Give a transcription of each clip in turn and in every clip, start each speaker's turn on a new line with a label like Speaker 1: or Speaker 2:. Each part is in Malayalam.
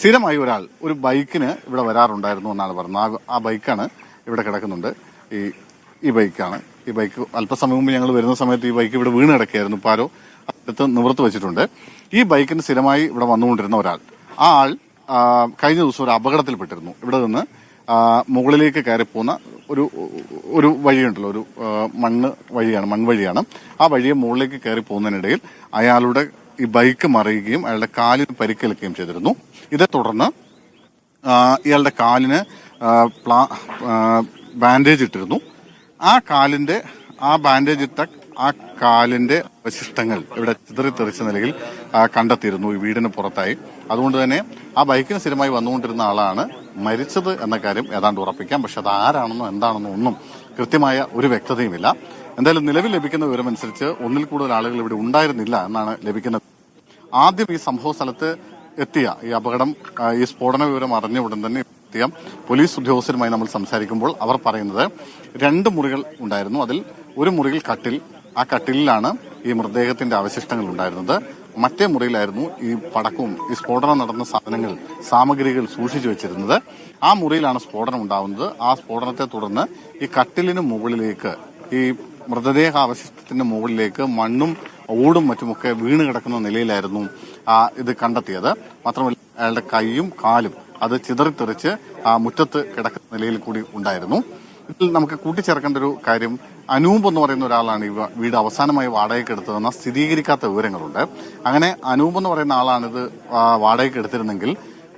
Speaker 1: സ്ഥിരമായി ഒരാൾ ഒരു ബൈക്കിന് ഇവിടെ വരാറുണ്ടായിരുന്നു എന്നാണ് പറഞ്ഞത്. ആ- ബൈക്കാണ് ഇവിടെ കിടക്കുന്നുണ്ട്. ഈ ഈ ബൈക്കാണ്. ഈ ബൈക്ക് അല്പസമയം മുമ്പ് ഞങ്ങൾ വരുന്ന സമയത്ത് ഈ ബൈക്ക് ഇവിടെ വീണ് കിടക്കുകയായിരുന്നു പാരോ. അടുത്ത് നിവർത്ത് വെച്ചിട്ടുണ്ട്. ഈ ബൈക്കിന് സ്ഥിരമായി ഇവിടെ വന്നുകൊണ്ടിരുന്ന ഒരാൾ. ആ ആൾ കഴിഞ്ഞ ദിവസം ഒരു അപകടത്തിൽപ്പെട്ടിരുന്നു. ഇവിടെ നിന്ന് മുകളിലേക്ക് കയറി പോകുന്ന ഒരു ഒരു വഴിയുണ്ടല്ലോ. ഒരു മണ്ണ് വഴിയാണ് മൺവഴിയാണ്. ആ വഴിയെ മുകളിലേക്ക് കയറി പോകുന്നതിനിടയിൽ അയാളുടെ ഈ ബൈക്ക് മറിയുകയും അയാളുടെ കാലിന് പരിക്കേൽക്കുകയും ചെയ്തിരുന്നു. ഇതേ തുടർന്ന് ഇയാളുടെ കാലിന് പ്ലാ- ബാൻഡേജ് ഇട്ടിരുന്നു. ആ കാലിന്റെ ആ ബാൻഡേജ് ഇട്ട ആ കാലിന്റെ അവശിഷ്ടങ്ങൾ ഇവിടെ ചിതറിത്തെറിച്ച നിലയിൽ കണ്ടെത്തിയിരുന്നു ഈ വീടിന് പുറത്തായി. അതുകൊണ്ട് തന്നെ ആ ബൈക്കിന് സ്ഥിരമായി വന്നുകൊണ്ടിരുന്ന ആളാണ് മരിച്ചത് എന്ന കാര്യം ഏതാണ്ട് ഉറപ്പിക്കാം. പക്ഷെ അത് ആരാണെന്നോ എന്താണെന്നോ ഒന്നും കൃത്യമായ ഒരു വ്യക്തതയുമില്ല. എന്തായാലും നിലവിൽ ലഭിക്കുന്ന വിവരമനുസരിച്ച് ഒന്നിൽ കൂടുതൽ ആളുകൾ ഇവിടെ ഉണ്ടായിരുന്നില്ല എന്നാണ് ലഭിക്കുന്ന ആദ്യം ഈ സംഭവ സ്ഥലത്ത് എത്തിയ ഈ അപകടം ഈ സ്ഫോടന വിവരം അറിഞ്ഞ ഉടൻ തന്നെ എത്തിയ പോലീസ് ഉദ്യോഗസ്ഥരുമായി നമ്മൾ സംസാരിക്കുമ്പോൾ അവർ പറയുന്നത് രണ്ട് മുറികൾ ഉണ്ടായിരുന്നു. അതിൽ ഒരു മുറിയിൽ കട്ടിൽ ആ കട്ടിലിലാണ് ഈ മൃതദേഹത്തിന്റെ അവശിഷ്ടങ്ങൾ ഉണ്ടായിരുന്നത്. മറ്റേ മുറിയിലായിരുന്നു ഈ പടക്കവും ഈ സ്ഫോടനം നടന്ന സാധനങ്ങൾ സാമഗ്രികൾ സൂക്ഷിച്ചു വെച്ചിരുന്നത്. ആ മുറിയിലാണ് സ്ഫോടനം ഉണ്ടാവുന്നത്. ആ സ്ഫോടനത്തെ തുടർന്ന് ഈ കട്ടിലിന് മുകളിലേക്ക് ഈ മൃതദേഹ അവശിഷ്ടത്തിന്റെ മുകളിലേക്ക് മണ്ണും ഓടും മറ്റുമൊക്കെ വീണ് കിടക്കുന്ന നിലയിലായിരുന്നു ആ ഇത് കണ്ടെത്തിയത്. മാത്രമല്ല അയാളുടെ കൈയും കാലും അത് ചിതറിത്തെറിച്ച് ആ മുറ്റത്ത് കിടക്കുന്ന നിലയിൽ കൂടി ഉണ്ടായിരുന്നു. ഇതിൽ നമുക്ക് കൂട്ടിച്ചേർക്കേണ്ട ഒരു കാര്യം അനൂപ് എന്ന് പറയുന്ന ഒരാളാണ് ഈ വീട് അവസാനമായി വാടകയ്ക്ക് എടുത്തതെന്ന സ്ഥിരീകരിക്കാത്ത വിവരങ്ങളുണ്ട്. അങ്ങനെ അനൂപ് എന്ന് പറയുന്ന ആളാണ് ഇത് വാടകയ്ക്ക് എടുത്തിരുന്നെങ്കിൽ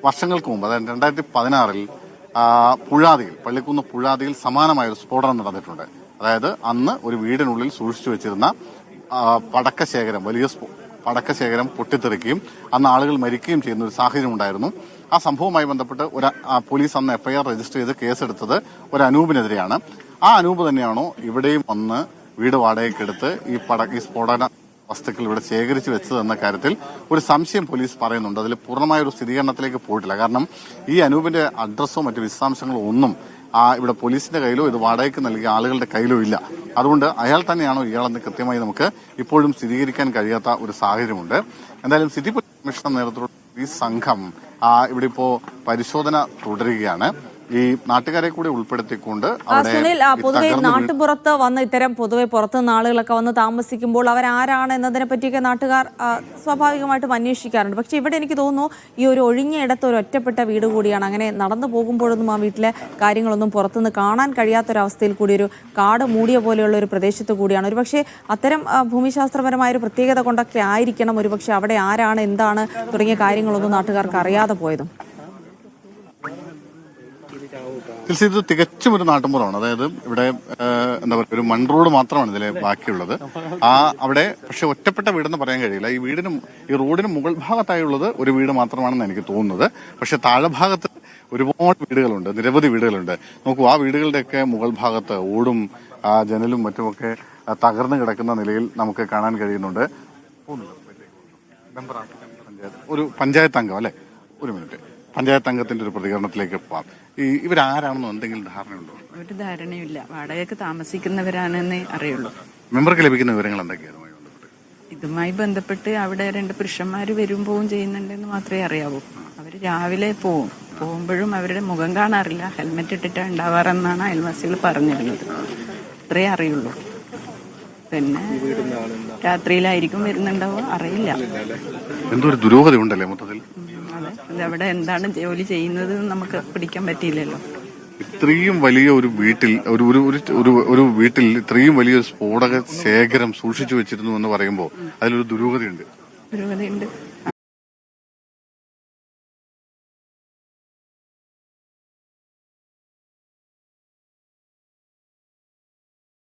Speaker 1: വർഷങ്ങൾക്ക് മുമ്പ് അതായത് രണ്ടായിരത്തി പതിനാറിൽ പുഴാതിയിൽ പള്ളിക്കുന്ന് പുഴാതിയിൽ സമാനമായ ഒരു സ്ഫോടനം നടന്നിട്ടുണ്ട്. അതായത് അന്ന് ഒരു വീടിനുള്ളിൽ സൂക്ഷിച്ചു വെച്ചിരുന്ന പടക്കശേഖരം വലിയ പടക്കശേഖരം പൊട്ടിത്തെറിക്കുകയും അന്ന് ആളുകൾ മരിക്കുകയും ചെയ്യുന്ന ഒരു സാഹചര്യം ഉണ്ടായിരുന്നു. ആ സംഭവവുമായി ബന്ധപ്പെട്ട് ഒരു പോലീസ് അന്ന് എഫ്ഐആർ രജിസ്റ്റർ ചെയ്ത് കേസെടുത്തത് ഒരു അനൂപിനെതിരെയാണ്. ആ അനൂപ് തന്നെയാണോ ഇവിടെയും വന്ന് വീട് വാടകയ്ക്കെടുത്ത് ഈ പട ഈ സ്ഫോടന വസ്തുക്കൾ ഇവിടെ ശേഖരിച്ചു വെച്ചത് എന്ന കാര്യത്തിൽ ഒരു സംശയം പോലീസ് പറയുന്നുണ്ട്. അതിൽ പൂർണമായ ഒരു സ്ഥിരീകരണത്തിലേക്ക് പോയിട്ടില്ല. കാരണം ഈ അനൂപിന്റെ അഡ്രസ്സോ മറ്റു വിശദാംശങ്ങളോ ഒന്നും ആ ഇവിടെ പോലീസിന്റെ കയ്യിലോ ഇത് വാടകയ്ക്ക് നൽകിയ ആളുകളുടെ കയ്യിലോ ഇല്ല. അതുകൊണ്ട് അയാൾ തന്നെയാണോ ഇയാളെന്ന് കൃത്യമായി നമുക്ക് ഇപ്പോഴും സ്ഥിരീകരിക്കാൻ കഴിയാത്ത ഒരു സാഹചര്യമുണ്ട്. എന്തായാലും സിറ്റി കമ്മീഷണർ നേതൃത്വത്തിലുള്ള ഈ സംഘം ഇവിടെ ഇപ്പോ പരിശോധന തുടരുകയാണ്. ഈ നാട്ടുകാരെ കൂടി ഉൾപ്പെടുത്തിക്കൊണ്ട്
Speaker 2: സുനിൽ പൊതുവെ നാട്ടുപുറത്ത് വന്ന് ഇത്തരം പൊതുവെ പുറത്തുനിന്ന് ആളുകളൊക്കെ വന്ന് താമസിക്കുമ്പോൾ അവരാരാണ് എന്നതിനെ പറ്റിയൊക്കെ നാട്ടുകാർ സ്വാഭാവികമായിട്ടും അന്വേഷിക്കാറുണ്ട്. പക്ഷെ ഇവിടെ എനിക്ക് തോന്നുന്നു ഈ ഒരു ഒഴിഞ്ഞ ഇടത്ത് ഒരു ഒറ്റപ്പെട്ട വീട് കൂടിയാണ്. അങ്ങനെ നടന്നു പോകുമ്പോഴൊന്നും ആ വീട്ടിലെ കാര്യങ്ങളൊന്നും പുറത്തുനിന്ന് കാണാൻ കഴിയാത്തൊരവസ്ഥയിൽ കൂടി ഒരു കാട് മൂടിയ പോലെയുള്ള ഒരു പ്രദേശത്ത് കൂടിയാണ്. ഒരു പക്ഷേ അത്തരം ഭൂമിശാസ്ത്രപരമായ ഒരു പ്രത്യേകത കൊണ്ടൊക്കെ ആയിരിക്കണം. ഒരു പക്ഷേ അവിടെ ആരാണ് എന്താണ് തുടങ്ങിയ കാര്യങ്ങളൊന്നും നാട്ടുകാർക്ക് അറിയാതെ പോയതും.
Speaker 1: തീർച്ചയായും ഇത് തികച്ചും ഒരു നാട്ടുമ്പുറമാണ്. അതായത് ഇവിടെ എന്താ പറയുക ഒരു മൺ റോഡ് മാത്രമാണ് ഇതിലെ ബാക്കിയുള്ളത്. ആ അവിടെ പക്ഷെ ഒറ്റപ്പെട്ട വീടെന്ന് പറയാൻ കഴിയില്ല. ഈ വീടിനും ഈ റോഡിന് മുകൾ ഭാഗത്തായുള്ളത് ഒരു വീട് മാത്രമാണെന്ന് എനിക്ക് തോന്നുന്നത്. പക്ഷെ താഴെഭാഗത്ത് ഒരുപാട് വീടുകളുണ്ട് നിരവധി വീടുകളുണ്ട്. നോക്കൂ ആ വീടുകളുടെയൊക്കെ മുകൾ ഭാഗത്ത് ഓടും ആ ജനലും മറ്റുമൊക്കെ തകർന്നു കിടക്കുന്ന നിലയിൽ നമുക്ക് കാണാൻ കഴിയുന്നുണ്ട്. ഒരു പഞ്ചായത്ത് അംഗം അല്ലെ? ഒരു മിനിറ്റ്. പഞ്ചായത്ത് അംഗത്തിന്റെ ഒരു പ്രതികരണത്തിലേക്ക് പോവാം. ഈ ഇവരാരാണെന്നോ എന്തെങ്കിലും ധാരണയുണ്ടോ?
Speaker 3: ഒരു ധാരണയില്ല വാടകയ്ക്ക് താമസിക്കുന്നവരാണെന്ന് അറിയുള്ളൂ.
Speaker 1: മെമ്പർക്ക് ലഭിക്കുന്ന വിവരങ്ങൾ എന്തൊക്കെയാണ് ഇതുമായി ബന്ധപ്പെട്ട്?
Speaker 3: അവിടെ രണ്ട് പുരുഷന്മാർ വരും പോവും ചെയ്യുന്നുണ്ടെന്ന് മാത്രമേ അറിയാവൂ. അവർ രാവിലെ പോവും. പോകുമ്പോഴും അവരുടെ മുഖം കാണാറില്ല. ഹെൽമെറ്റ് ഇട്ടിട്ട് ഉണ്ടാവാറെന്നാണ് അയൽവാസികൾ പറഞ്ഞിരുന്നത്. അത്രേ അറിയുള്ളൂ. പിന്നെ രാത്രിയിലായിരിക്കും വരുന്നുണ്ടാവുക അറിയില്ല.
Speaker 1: എന്തോ ഒരു ദുരൂഹതയുണ്ടല്ലേ മൊത്തത്തിൽ?
Speaker 3: ഇതവിടെ എന്താണ് ജോലി ചെയ്യുന്നത് നമുക്ക് പിടിക്കാൻ പറ്റിയില്ലല്ലോ.
Speaker 1: ഇത്രയും വലിയ ഒരു വീട്ടിൽ ഒരു ഒരു ഒരു- ഒരു വീട്ടിൽ ഇത്രയും വലിയ സ്ഫോടക ശേഖരം സൂക്ഷിച്ചു വെച്ചിരുന്നു എന്ന് പറയുമ്പോൾ അതിലൊരു ദുരൂഹതയുണ്ട്.
Speaker 3: പുരോഗതിയുണ്ട്